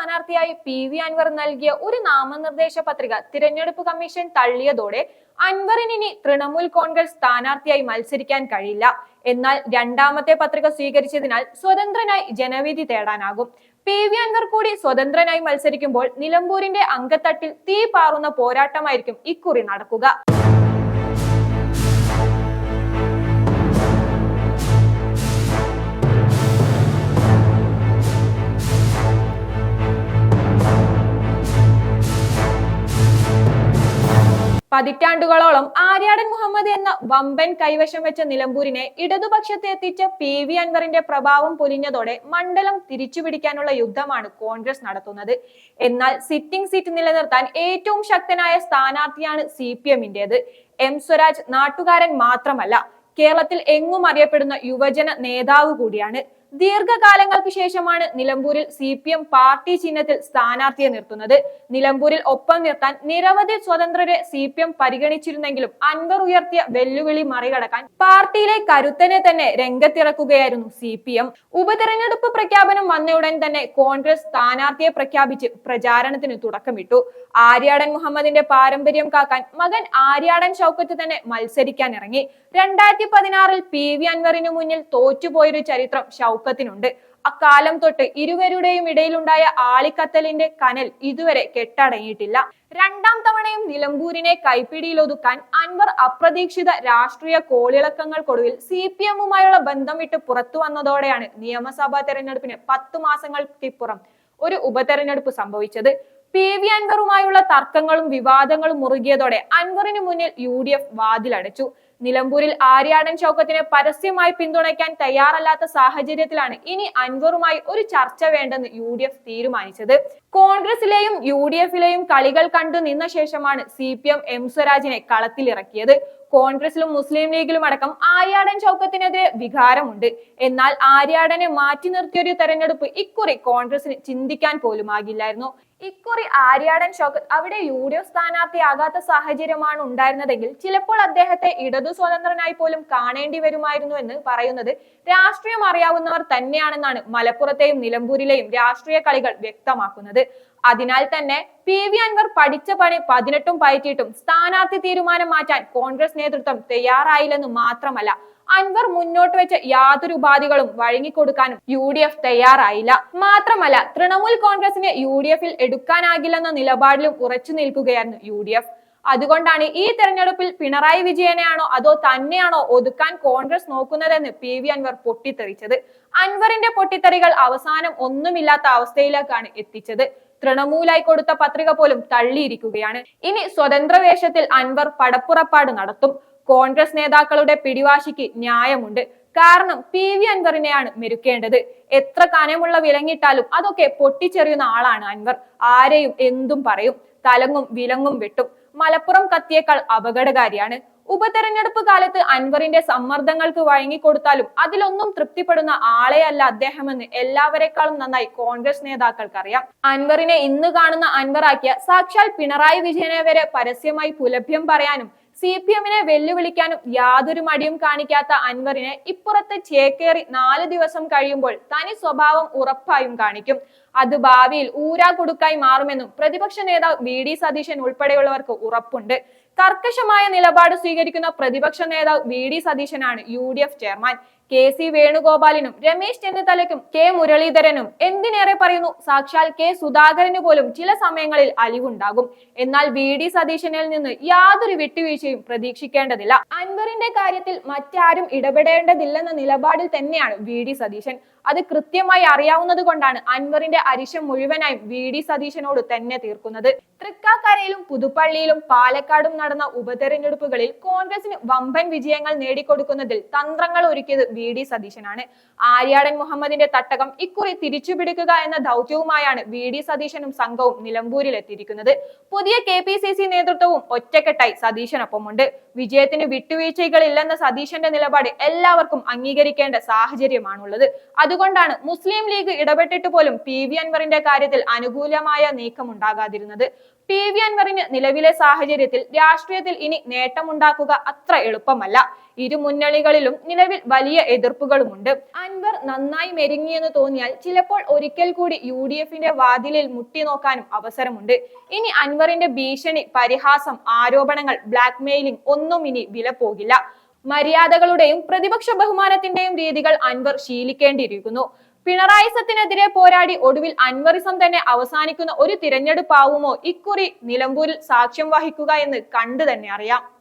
സ്ഥാനാർത്ഥിയായി P V Anwar നൽകിയ ഒരു നാമനിർദ്ദേശ പത്രിക തിരഞ്ഞെടുപ്പ് കമ്മീഷൻ തള്ളിയതോടെ അൻവറിന് തൃണമൂൽ കോൺഗ്രസ് സ്ഥാനാർത്ഥിയായി മത്സരിക്കാൻ കഴിയില്ല. എന്നാൽ രണ്ടാമത്തെ പത്രിക സ്വീകരിച്ചതിനാൽ സ്വതന്ത്രനായി ജനവിധി തേടാനാകും. പി വി അൻവർ കൂടി സ്വതന്ത്രനായി മത്സരിക്കുമ്പോൾ നിലമ്പൂരിന്റെ അങ്കത്തട്ടിൽ തീ പാറുന്ന പോരാട്ടമായിരിക്കും ഇക്കുറി നടക്കുക. പതിറ്റാണ്ടുകളോളം ആര്യാടൻ മുഹമ്മദ് എന്ന വമ്പൻ കൈവശം വെച്ച നിലമ്പൂരിനെ ഇടതുപക്ഷത്തെ എത്തിച്ച പി വി അൻവറിന്റെ പ്രഭാവം പൊലിഞ്ഞതോടെ മണ്ഡലം തിരിച്ചുപിടിക്കാനുള്ള യുദ്ധമാണ് കോൺഗ്രസ് നടത്തുന്നത്. എന്നാൽ സിറ്റിംഗ് സീറ്റ് നിലനിർത്താൻ ഏറ്റവും ശക്തനായ സ്ഥാനാർത്ഥിയാണ് സി പി എമ്മിന്റേത്. എം സ്വരാജ് നാട്ടുകാരൻ മാത്രമല്ല കേരളത്തിൽ എങ്ങും അറിയപ്പെടുന്ന യുവജന നേതാവ് കൂടിയാണ്. ദീർഘകാലങ്ങൾക്ക് ശേഷമാണ് നിലമ്പൂരിൽ സി പി എം പാർട്ടി ചിഹ്നത്തിൽ സ്ഥാനാർത്ഥിയെ നിർത്തുന്നത്. നിലമ്പൂരിൽ ഒപ്പം നിർത്താൻ നിരവധി സ്വതന്ത്രരെ സി പി എം പരിഗണിച്ചിരുന്നെങ്കിലും അൻവർ ഉയർത്തിയ വെല്ലുവിളി മറികടക്കാൻ പാർട്ടിയിലെ കരുത്തനെ തന്നെ രംഗത്തിറക്കുകയായിരുന്നു സി പി എം. ഉപതെരഞ്ഞെടുപ്പ് പ്രഖ്യാപനം വന്നയുടൻ തന്നെ കോൺഗ്രസ് സ്ഥാനാർത്ഥിയെ പ്രഖ്യാപിച്ച് പ്രചാരണത്തിന് തുടക്കമിട്ടു. ആര്യാടൻ മുഹമ്മദിന്റെ പാരമ്പര്യം കാക്കാൻ മകൻ ആര്യാടൻ ചൌക്കത്ത് തന്നെ മത്സരിക്കാൻ ഇറങ്ങി. രണ്ടായിരത്തി പതിനാറിൽ പി വി അൻവറിനു മുന്നിൽ തോറ്റുപോയൊരു ചരിത്രം ഷൗക്കത്തിനുണ്ട് അക്കാലം തൊട്ട് ഇരുവരുടെയും ഇടയിലുണ്ടായ ആളിക്കത്തലിന്റെ കനൽ ഇതുവരെ കെട്ടടങ്ങിയിട്ടില്ല. രണ്ടാം തവണയും നിലമ്പൂരിനെ കൈപ്പിടിയിലൊതുക്കാൻ അൻവർ അപ്രതീക്ഷിത രാഷ്ട്രീയ കോളിളക്കങ്ങൾക്കൊടുവിൽ സി പി എമ്മുമായുള്ള ബന്ധം വിട്ട് പുറത്തു വന്നതോടെയാണ് നിയമസഭാ തെരഞ്ഞെടുപ്പിന് പത്തു മാസങ്ങൾക്കിപ്പുറം ഒരു ഉപതെരഞ്ഞെടുപ്പ് സംഭവിച്ചത്. പി വി അൻവറുമായുള്ള തർക്കങ്ങളും വിവാദങ്ങളും മുറുകിയതോടെ അൻവറിന് മുന്നിൽ യു ഡി എഫ് വാതിലടച്ചു. നിലമ്പൂരിൽ ആര്യാടൻ ചൗക്കത്തിനെ പരസ്യമായി പിന്തുണയ്ക്കാൻ തയ്യാറല്ലാത്ത സാഹചര്യത്തിലാണ് ഇനി അൻവറുമായി ഒരു ചർച്ച വേണ്ടെന്ന് യു ഡി എഫ് തീരുമാനിച്ചത്. കോൺഗ്രസിലെയും യു ഡി എഫിലെയും കളികൾ കണ്ടു നിന്ന ശേഷമാണ് സി പി എം എം സ്വരാജിനെ കളത്തിലിറക്കിയത്. കോൺഗ്രസിലും മുസ്ലിം ലീഗിലും അടക്കം ആര്യാടൻ ചൗക്കത്തിനെതിരെ വികാരമുണ്ട്. എന്നാൽ ആര്യാടനെ മാറ്റി നിർത്തിയൊരു തെരഞ്ഞെടുപ്പ് ഇക്കുറി കോൺഗ്രസിന് ചിന്തിക്കാൻ പോലും ആകില്ലായിരുന്നു ഇക്കുറി ആര്യാടൻ ഷോക്കത്ത് അവിടെ യു ഡി എഫ് സ്ഥാനാർത്ഥിയാകാത്ത സാഹചര്യമാണ് ഉണ്ടായിരുന്നതെങ്കിൽ ചിലപ്പോൾ അദ്ദേഹത്തെ ഇടതു സ്വതന്ത്രനായി പോലും കാണേണ്ടി വരുമായിരുന്നു എന്ന് പറയുന്നത് രാഷ്ട്രീയം അറിയാവുന്നവർ തന്നെയാണെന്നാണ് മലപ്പുറത്തെയും നിലമ്പൂരിലെയും രാഷ്ട്രീയ കളികൾ വ്യക്തമാക്കുന്നത്. അതിനാൽ തന്നെ പി വി അൻവർ പഠിച്ച പണി പതിനെട്ടും പയറ്റിയിട്ടും സ്ഥാനാർത്ഥി തീരുമാനം മാറ്റാൻ കോൺഗ്രസ് നേതൃത്വം തയ്യാറായില്ലെന്ന് മാത്രമല്ല അൻവർ മുന്നോട്ട് വെച്ച യാതൊരു ഉപാധികളും വഴങ്ങിക്കൊടുക്കാനും യു ഡി എഫ് തയ്യാറായില്ല. മാത്രമല്ല തൃണമൂൽ കോൺഗ്രസിനെ യു ഡി എഫിൽ എടുക്കാനാകില്ലെന്ന നിലപാടിലും ഉറച്ചു നിൽക്കുകയായിരുന്നു യു ഡി എഫ്. അതുകൊണ്ടാണ് ഈ തെരഞ്ഞെടുപ്പിൽ പിണറായി വിജയനെയാണോ അതോ തന്നെയാണോ ഒതുക്കാൻ കോൺഗ്രസ് നോക്കുന്നതെന്ന് പി വി അൻവർ പൊട്ടിത്തെറിച്ചത്. അൻവറിന്റെ പൊട്ടിത്തെറികൾ അവസാനം ഒന്നുമില്ലാത്ത അവസ്ഥയിലേക്കാണ് എത്തിച്ചത്. തൃണമൂലായി കൊടുത്ത പത്രിക പോലും തള്ളിയിരിക്കുകയാണ്. ഇനി സ്വതന്ത്ര വേഷത്തിൽ അൻവർ പടപ്പുറപ്പാട് നടത്തും. കോൺഗ്രസ് നേതാക്കളുടെ പിടിവാശിക്ക് ന്യായമുണ്ട്. കാരണം പി വി അൻവറിനെയാണ് മെരുക്കേണ്ടത്. എത്ര കനമുള്ള വിലങ്ങിട്ടാലും അതൊക്കെ പൊട്ടിച്ചെറിയുന്ന ആളാണ് അൻവർ. ആരെയും എന്തും പറയും. തലങ്ങും വിലങ്ങും വെട്ടും. മലപ്പുറം കത്തിയേക്കാൾ അപകടകാരിയാണ്. ഉപതെരഞ്ഞെടുപ്പ് കാലത്ത് അൻവറിന്റെ സമ്മർദ്ദങ്ങൾക്ക് വഴങ്ങിക്കൊടുത്താലും അതിലൊന്നും തൃപ്തിപ്പെടുന്ന ആളെയല്ല അദ്ദേഹമെന്ന് എല്ലാവരെക്കാളും നന്നായി കോൺഗ്രസ് നേതാക്കൾക്കറിയാം. അൻവറിനെ ഇന്ന് കാണുന്ന അൻവറാക്കിയ സാക്ഷാൽ പിണറായി വിജയനെ വരെ പരസ്യമായി പുലഭ്യം പറയാനും സി പി എമ്മിനെ വെല്ലുവിളിക്കാനും യാതൊരു മടിയും കാണിക്കാത്ത അൻവറിനെ ഇപ്പുറത്ത് ചേക്കേറി നാല് ദിവസം കഴിയുമ്പോൾ തനി സ്വഭാവം ഉറപ്പായും കാണിക്കും. അത് ഭാവിയിൽ ഊരാ കൊടുക്കായി മാറുമെന്നും പ്രതിപക്ഷ നേതാവ് വി ഡി സതീശൻ ഉൾപ്പെടെയുള്ളവർക്ക് ഉറപ്പുണ്ട്. കർക്കശമായ നിലപാട് സ്വീകരിക്കുന്ന പ്രതിപക്ഷ നേതാവ് V D സതീശനാണ് U D F chairman. K C വേണുഗോപാലിനും Ramesh ചെന്നിത്തലയ്ക്കും കെ മുരളീധരനും എന്തിനേറെ പറയുന്നു? സാക്ഷാൽ കെ സുധാകരന് പോലും ചില സമയങ്ങളിൽ അലിവുണ്ടാകും. എന്നാൽ വി ഡി സതീശനിൽ നിന്ന് യാതൊരു വിട്ടുവീഴ്ചയും പ്രതീക്ഷിക്കേണ്ടതില്ല. അൻവറിന്റെ കാര്യത്തിൽ മറ്റാരും ഇടപെടേണ്ടതില്ലെന്ന നിലപാടിൽ തന്നെയാണ് വി ഡി സതീശൻ. അത് കൃത്യമായി അറിയാവുന്നത് കൊണ്ടാണ് അൻവറിന്റെ അരിശം മുഴുവനായും വി ഡി സതീശനോട് തന്നെ തീർക്കുന്നത്. തൃക്കാക്കരയിലും പുതുപ്പള്ളിയിലും പാലക്കാടും നടന്ന ഉപതെരഞ്ഞെടുപ്പുകളിൽ കോൺഗ്രസിന് വമ്പൻ വിജയങ്ങൾ നേടിക്കൊടുക്കുന്നതിൽ തന്ത്രങ്ങൾ ഒരുക്കിയത് വി ഡി സതീശനാണ്. ആര്യാടൻ മുഹമ്മദിന്റെ തട്ടകം ഇക്കുറി തിരിച്ചുപിടിക്കുക എന്ന ദൗത്യവുമായാണ് വി ഡി സതീശനും സംഘവും നിലമ്പൂരിൽ എത്തിയിരിക്കുന്നത് പുതിയ കെ പി സി സി നേതൃത്വവും ഒറ്റക്കെട്ടായി സതീശനൊപ്പമുണ്ട്. വിജയത്തിന് വിട്ടുവീഴ്ചകളില്ലെന്ന സതീശന്റെ നിലപാട് എല്ലാവർക്കും അംഗീകരിക്കേണ്ട സാഹചര്യമാണുള്ളത്. അതുകൊണ്ടാണ് മുസ്ലിം ലീഗ് ഇടപെട്ടിട്ട് പോലും പി വി അൻവറിന്റെ കാര്യത്തിൽ അനുകൂലമായ നീക്കം ഉണ്ടാകാതിരുന്നത് പി വി അൻവറിന് നിലവിലെ സാഹചര്യത്തിൽ രാഷ്ട്രീയത്തിൽ ഇനി നേട്ടമുണ്ടാക്കുക അത്ര എളുപ്പമല്ല. ഇരു മുന്നണികളിലും നിലവിൽ വലിയ എതിർപ്പുകളുമുണ്ട്. അൻവർ നന്നായി മെരുങ്ങിയെന്ന് തോന്നിയാൽ ചിലപ്പോൾ ഒരിക്കൽ കൂടി യു ഡി എഫിന്റെ വാതിലിൽ മുട്ടി നോക്കാനും അവസരമുണ്ട്. ഇനി അൻവറിന്റെ ഭീഷണി പരിഹാസം ആരോപണങ്ങൾ ബ്ലാക്ക് മെയിലിംഗ് ഒന്നും ഇനി വില പോകില്ല മര്യാദകളുടെയും പ്രതിപക്ഷ ബഹുമാനത്തിന്റെയും രീതികൾ അൻവർ ശീലിക്കേണ്ടിയിരിക്കുന്നു. പിണറായിസത്തിനെതിരെ പോരാടി ഒടുവിൽ അൻവറിസം തന്നെ അവസാനിക്കുന്ന ഒരു തിരഞ്ഞെടുപ്പാവുമോ? ഇക്കുറി നിലമ്പൂരിൽ സാക്ഷ്യം വഹിക്കുക എന്ന് കണ്ടു തന്നെ അറിയാം.